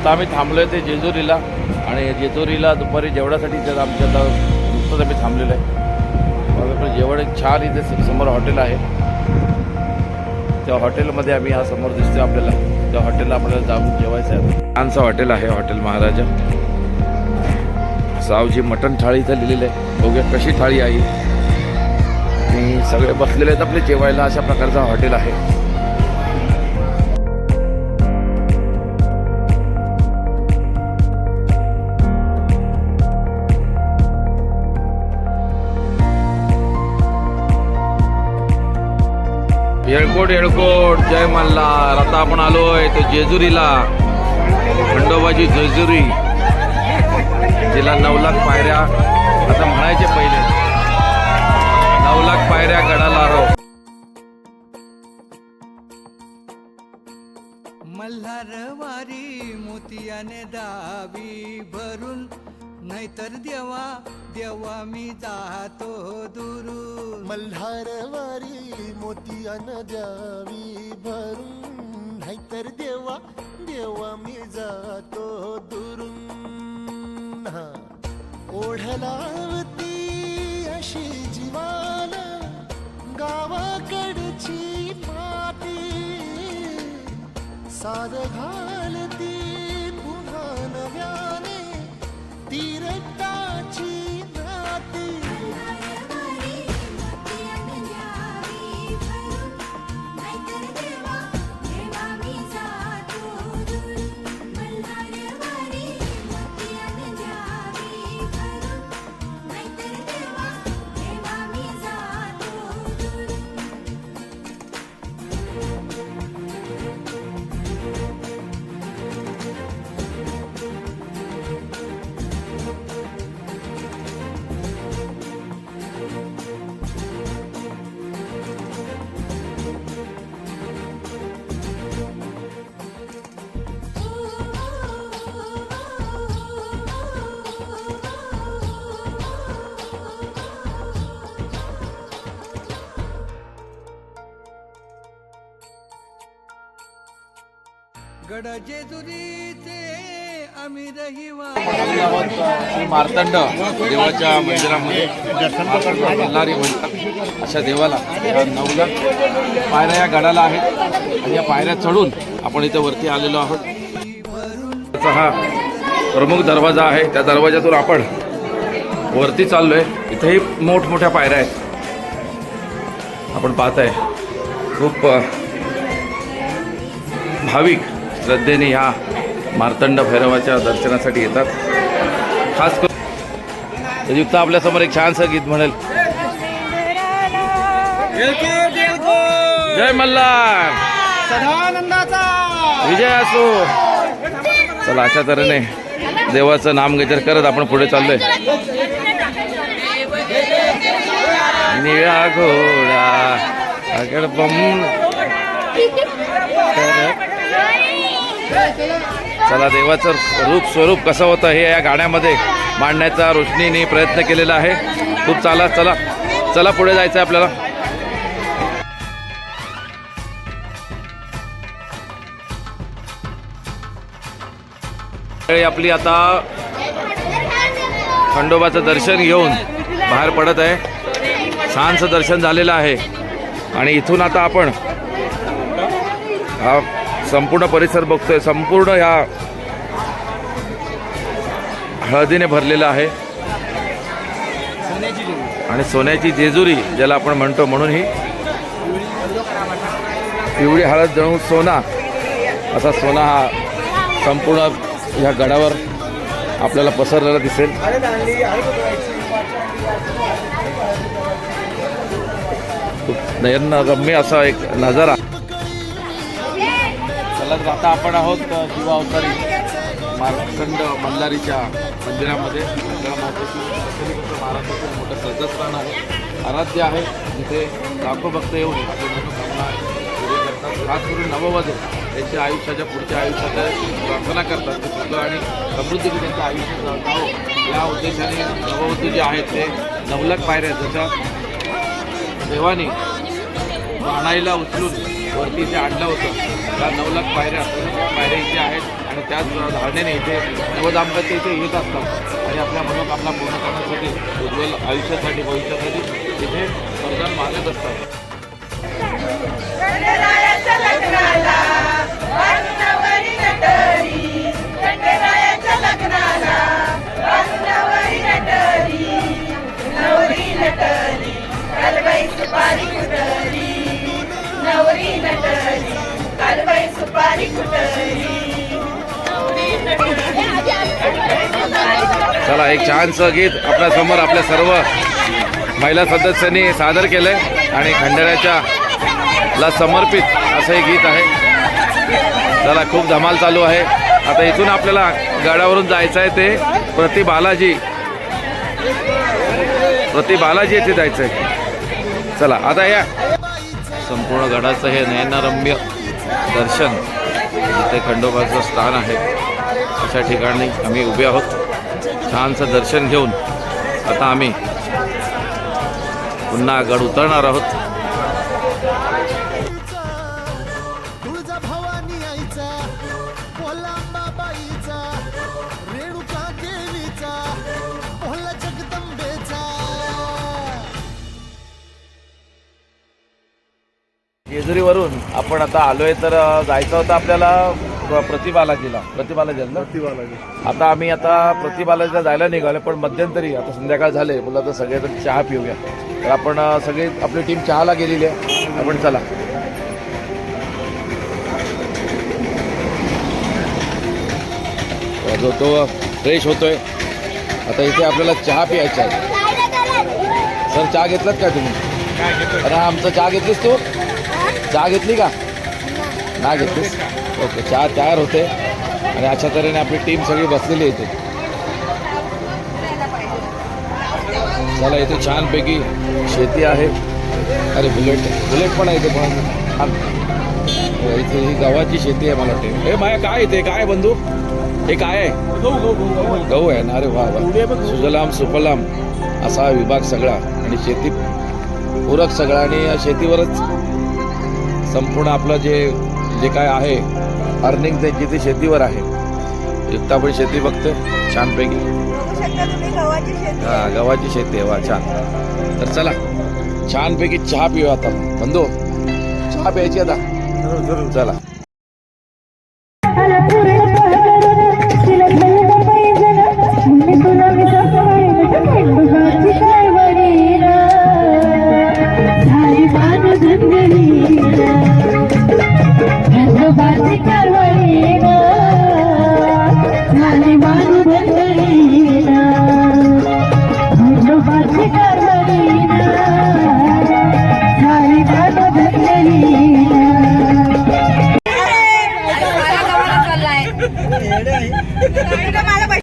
आता आम्ही थांबलो आहे ते जेजुरीला. आणि जेजुरीला दुपारी जेवढ्यासाठी जर आमच्या आता नुकतंच आम्ही थांबलेलो आहे. मग जेवण छान इथे समोर हॉटेल आहे. त्या हॉटेलमध्ये आम्ही हा समोर दिसतो आपल्याला. त्या हॉटेलला आपल्याला जाऊन जेवायचं आहे. छानसं हॉटेल आहे हॉटेल महाराजा. सावजी मटण थाळी इथं लिहिलेलं आहे. बघूया कशी थाळी आहे आणि सगळे बसलेले आहेत आपले जेवायला. अशा प्रकारचा हॉटेल आहे. येळकोट येळकोट जय मल्हार. आता आपण आलोय तो जेजुरीला. खंडोबाची जेजुरी. जिला नऊ लाख पायऱ्या. आता म्हणायचे पहिले. नऊ लाख पायऱ्या गडाला रो मल्हारवारी मोतियाने दावी भरून नाहीतर देवा देवा मी जातो दुरून. मल्हारवारी अन द्यावी भरून. नाहीतर देवा देवा मी जातो दुरून. ओढलावती अशी जीवान गावाकडची माती. साध घालती पुन्हा नव्याने தீரத்தாட்சி நாட்டு जेजुरीचे आम्ही रहिवा. मार्तंड देवाच्या मंदिरामध्ये बल्लारी म्हणतात. अशा देवाला या पायऱ्या या गडाला आहेत. आणि या पायऱ्या चढून आपण इथे वरती आलेलो आहोत. त्याचा हा प्रमुख दरवाजा आहे. त्या दरवाजातून आपण वरती चाललोय. इथेही मोठमोठ्या पायऱ्या आहेत. आपण पाहत आहे खूप भाविक श्रद्धेने ह्या मार्तंड भैरवाच्या दर्शनासाठी येतात. खास करून युक्त आपल्यासमोर एक छानसं गीत म्हणेल. जय मल्हार. विजय असो. चला अशा तऱ्हेने देवाचं नामगजर करत आपण पुढे चाललोय. निळा घोडा चला देवाचं रूप स्वरूप कसं होतं हे या गाण्यामध्ये मांडण्याचा रोशनीने प्रयत्न केलेला आहे. खूप चाला चला चला पुढे जायचं आहे आपल्याला. वेळी आपली आता खंडोबाचं दर्शन घेऊन बाहेर पडत आहे. छानसं दर्शन झालेलं आहे. आणि इथून आता आपण संपूर्ण परिसर बघतोय. संपूर्ण ह्या हळदीने भरलेला आहे. आणि सोन्याची जेजुरी ज्याला आपण म्हणतो म्हणून ही. पिवळी हळद जणू सोना. असा सोना हा संपूर्ण ह्या गडावर आपल्याला पसरलेला दिसेल. खूप नयनरम्य असा एक नजारा. आता आपण आहोत किंवा अवतारी मार्कंड मल्हारीच्या मंदिरामध्ये आपल्याला महाराष्ट्राचं मोठं श्रद्धास्थान आहे. आराध्य आहे. जिथे लाखो भक्त येऊन मनोकामना पुरी करतात. खास करून नववधू त्यांच्या आयुष्याच्या पुढच्या आयुष्यात प्रार्थना करतात. ते सुख आणि समृद्धीने त्यांचं आयुष्य जावं या उद्देशाने नववधू जे आहेत ते नवलक पायऱ्या जशा देवाने आणायला उचलून वरती जे आणलं होतं त्या नऊ लाख पायऱ्या पायऱ्या इथे आहेत आणि त्याच धारणेने इथे नवदाम्पत्य इथे येत असतात आणि आपल्या मनोकामना पूर्ण करण्यासाठी उज्ज्वल आयुष्यासाठी भविष्यासाठी इथे वरदान मागत असतात. नवरी नटरी कालबाई सुपारी चला एक छानसं गीत आपल्यासमोर आपल्या सर्व महिला सदस्यांनी सादर केलंय आणि खंडेऱ्याच्या ला समर्पित असं हे गीत आहे. चला खूप धमाल चालू आहे. आता इथून आपल्याला गडावरून जायचं आहे ते प्रति बालाजी. प्रति बालाजी येथे जायचं आहे चला आता या. संपूर्ण गडाचं हे नयनरम्य दर्शन जिथे खंडोबाचं स्थान आहे अशा ठिकाणी आम्ही उभे आहोत. छानसं दर्शन घेऊन आता आम्ही पुन्हा गड उतरणार आहोत. जेजुरीवरून आपण आता आलोय तर जायचं होतं आपल्याला प्रतिबालाजीला. प्रतिबालाजी ना? आता आम्ही आता प्रतिबालाजीला जायला निघालो पण मध्यंतरी आता संध्याकाळ झाले बोला तर सगळेजण चहा पिऊया. तर आपण सगळी आपली टीम चहाला गेलेली आहे. आपण चला. जो तो फ्रेश होतोय. आता इथे आपल्याला चहा प्यायचा आहे. सर चहा घेतलात का तुम्ही? अरे आमचा चहा घेतलीस तू? चहा घेतली का? ना घेतलीस? ओके चहा तयार होते. आणि अशा तऱ्हेने आपली टीम सगळी बसलेली आहे इथे. चला इथे छानपैकी शेती आहे. अरे बुलेट बुलेट पण आहे इथे पण. इथे ही गव्हाची शेती आहे मला वाटते. हे माया काय इथे? काय बंधू? हे काय आहे? गहू आहे ना? अरे वा वा. सुजलाम सुफलाम असा विभाग सगळा. आणि शेती पूरक सगळा. आणि या शेतीवरच संपूर्ण आपलं जे जे काय आहे अर्निंग त्यांची ती शेतीवर आहे एकटा आपण शेती बघतोय छानपैकी. हा गव्हाची शेती आहे वा छान. तर चला छानपैकी चहा पिऊया आता. बंधू चहा प्यायची आता? चला. ਜਿਹੜੇ ਆਏ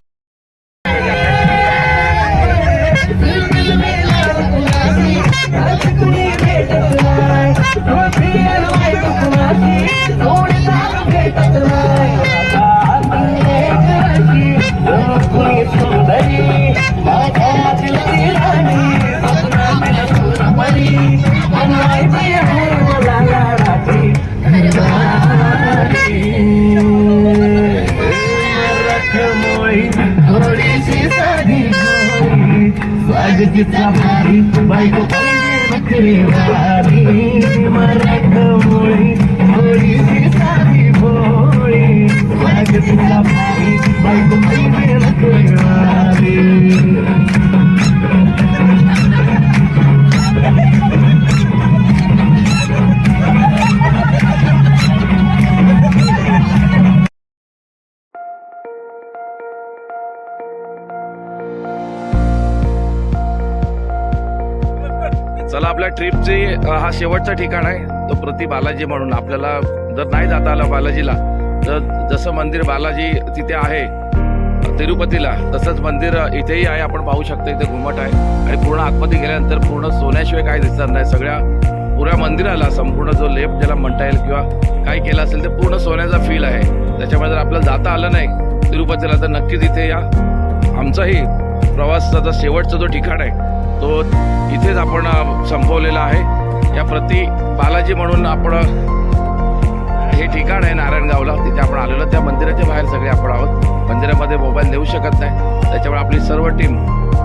स्वागतीचा भारी बायको पाहिजे भारी मराठमोळी थोडीशी साधी भोळी स्वागतीचा भारी बायको चला आपल्या ट्रिपची हा शेवटचा ठिकाण आहे तो प्रति बालाजी म्हणून. आपल्याला जर नाही जाता आलं बालाजीला तर जसं मंदिर बालाजी तिथे आहे तिरुपतीला तसंच मंदिर इथेही आहे आपण पाहू शकतो इथे घुमट आहे. आणि पूर्ण आतमध्ये गेल्यानंतर पूर्ण सोन्याशिवाय काही दिसणार नाही. सगळ्या पुऱ्या मंदिराला संपूर्ण जो लेप ज्याला म्हणता येईल किंवा काय केलं असेल ते पूर्ण सोन्याचा फील आहे. त्याच्यामुळे जर आपल्याला जाता आलं नाही तिरुपतीला तर नक्कीच इथे या. आमचाही प्रवासाचा शेवटचं जो ठिकाण आहे तो इथेच आपण संपवलेला आहे. या प्रति बालाजी म्हणून आपण हे ठिकाण आहे नारायणगावला. तिथे आपण आलेलो त्या मंदिराच्या बाहेर सगळे आपण आहोत. मंदिरामध्ये मोबाईल देऊ शकत नाही. त्याच्यामुळे आपली सर्व टीम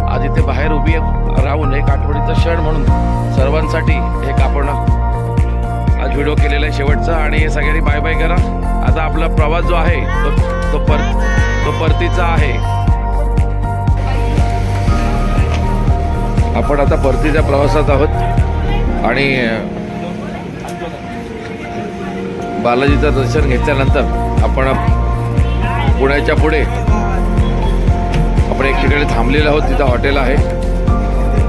आज इथे बाहेर उभी राहून एक आठवडीचा क्षण म्हणून सर्वांसाठी एक आपण आज व्हिडिओ केलेला आहे शेवटचा. आणि हे सगळ्यांनी बाय बाय करा. आता आपला प्रवास जो आहे तो तो पर तो परतीचा आहे. आपण आता परतीच्या प्रवासात आहोत. आणि बालाजीचं दर्शन घेतल्यानंतर आपण पुण्याच्या पुढे आपण एक ठिकाणी थांबलेलो आहोत. तिथं हॉटेल आहे.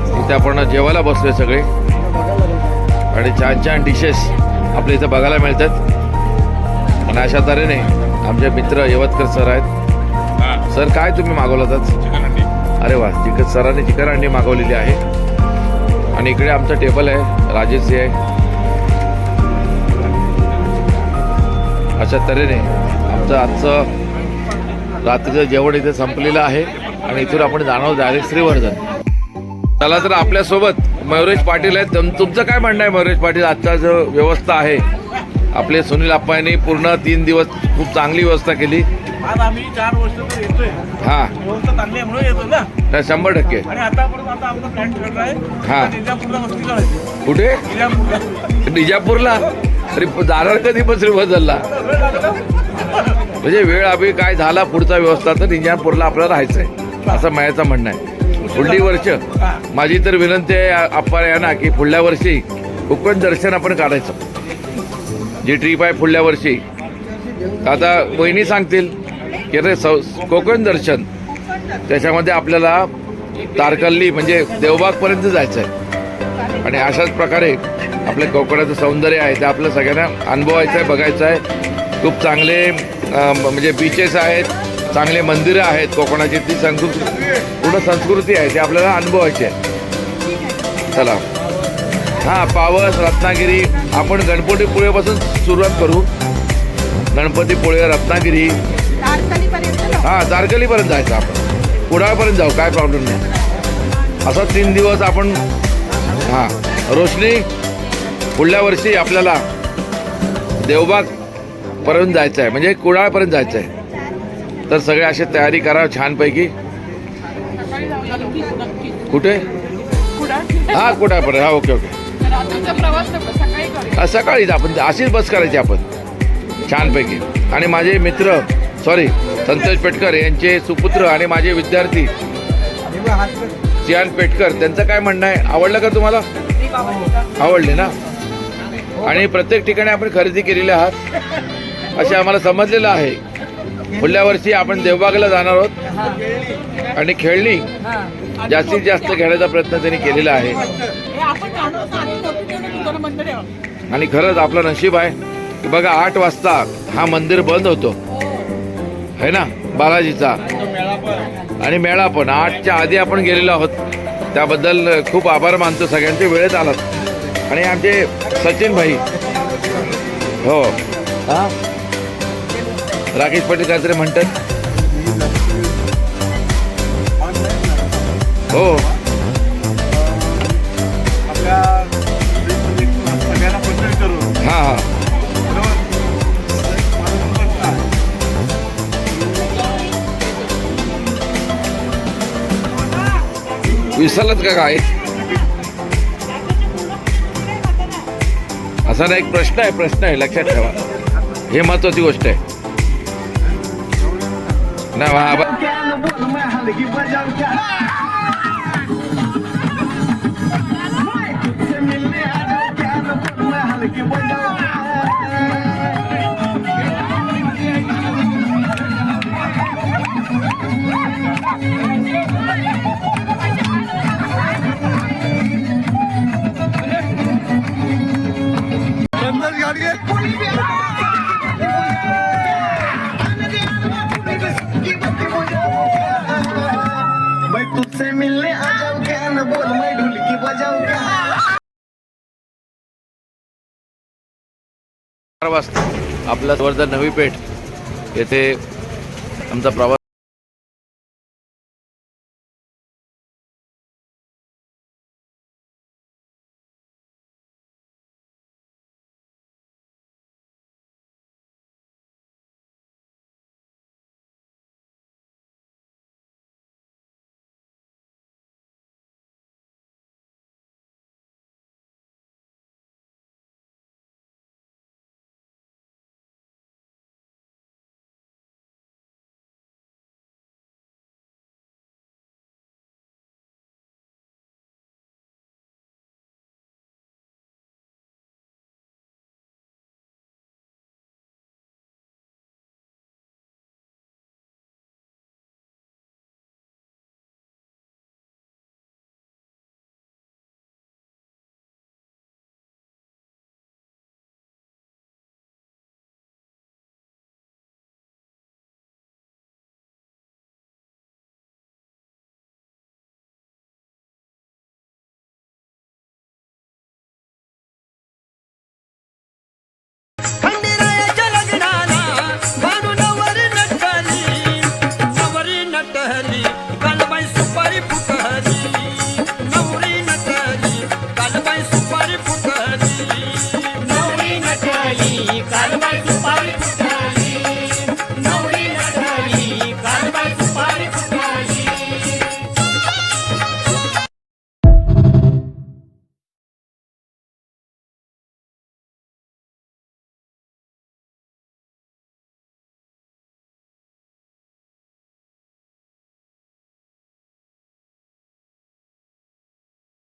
तिथे आपण जेवायला बसलोय सगळे. आणि छान छान डिशेस आपल्या इथं बघायला मिळतात. आणि अशा तऱ्हेने आमचे मित्र यवतकर सर आहेत. सर काय तुम्ही मागवलं होतात अरे वा चिकन सरांनी चिकन अंडी मागवलेली आहे. आणि इकडे आमचं टेबल आहे राजेशजी आहे. अशा तऱ्हेने आमचं आजचं रात्रीचं जेवण इथे संपलेलं आहे आणि इथून आपण जाणार डायरेक्ट श्रीवर्धन. चला तर आपल्यासोबत मयुरेश पाटील आहेत. तुमचं काय म्हणणं आहे मयुरेश पाटील? आजचा जो व्यवस्था आहे आपले सुनील अप्पांनी पूर्ण तीन दिवस खूप चांगली व्यवस्था केली. आज आम्ही चार वर्ष तर येतोय. हा. व्यवस्था चांगली आहे म्हणून येतो ना. नाही, शंभर टक्के. आणि आतापर्यंत आता आमचा प्लॅन ठरला आहे. हा. आता निजापूरला वस्ती करायची. कुठे? निजापूरला. निजापूरला? अरे जाणार कधी पण श्रीवर्धनला म्हणजे वेळ अभि काय झाला पुढचा व्यवस्था तर निजापूरला आपल्याला राहायचंय असं माझ्याचं म्हणणं आहे. पुढली वर्ष. माझी तर विनंती आहे आ- अप्पा यांना की पुढल्या वर्षी कोकण दर्शन आपण काढायचं. जी ट्रीप आहे पुढल्या वर्षी. आता वहिनी सांगतील की सौ कोकण दर्शन. त्याच्यामध्ये आपल्याला तारकल्ली म्हणजे देवबागपर्यंत जायचं आहे आणि अशाच प्रकारे आपल्या कोकणाचं सौंदर्य आहे ते आपल्या सगळ्यांना अनुभवायचं आहे बघायचं आहे खूप चांगले म्हणजे बीचेस आहेत चांगले मंदिरं आहेत कोकणाची ती संस्कृती पूर्ण संस्कृती आहे ती आपल्याला अनुभवायची आहे. चला. हां पावस रत्नागिरी आपण गणपतीपुळेपासून सुरुवात करू. गणपतीपुळे रत्नागिरी हां तारकलीपर्यंत जायचं आपण. कुडाळपर्यंत जाऊ काय प्रॉब्लेम नाही. असा तीन दिवस आपण हां रोशनी पुढल्या वर्षी आपल्याला देवबाग पर्यंत जायचं आहे. म्हणजे कुडाळपर्यंत जायचं आहे. तर सगळे अशी तयारी करा छानपैकी. कुठे? हा कुडाळपर्यंत. हा ओके ओके. सकाळीच आपण अशीच बस करायची आपण. छानपैकी. आणि माझे मित्र सॉरी संतोष पेटकर यांचे सुपुत्र आणि माझे विद्यार्थी. सियान पेटकर त्यांचं काय म्हणणं आहे? आवडलं का तुम्हाला? आवडले ना? आणि प्रत्येक ठिकाणी आपण खरेदी केलेले आहात. असे आम्हाला समजलेलं आहे. पुढल्या वर्षी आपण देवबागला जाणार आहोत. आणि खेळणी जास्तीत जास्त घेण्याचा प्रयत्न त्यांनी केलेला आहे. आणि खरंच आपलं नशीब आहे. की बघा आठ वाजता हा मंदिर बंद होतो. है ना? बालाजीचा. आणि मेळा पण. आठच्या आधी आपण गेलेलो आहोत. त्याबद्दल खूप आभार मानतो. सगळ्यांचे वेळेत आलात. आणि आमचे सचिन भाई. हो. हा? राकेश पाटील काहीतरी म्हणतात. हो. हा हा. विसरलात का काय? असा ना एक प्रश्न आहे प्रश्न आहे लक्षात ठेवा. हे महत्वाची गोष्ट आहे. ना वा- तुझसे मिलने आ क्या न बोल मैं क्या चार वाजता आपला वर्धा नवी पेठ येथे आमचा प्रवास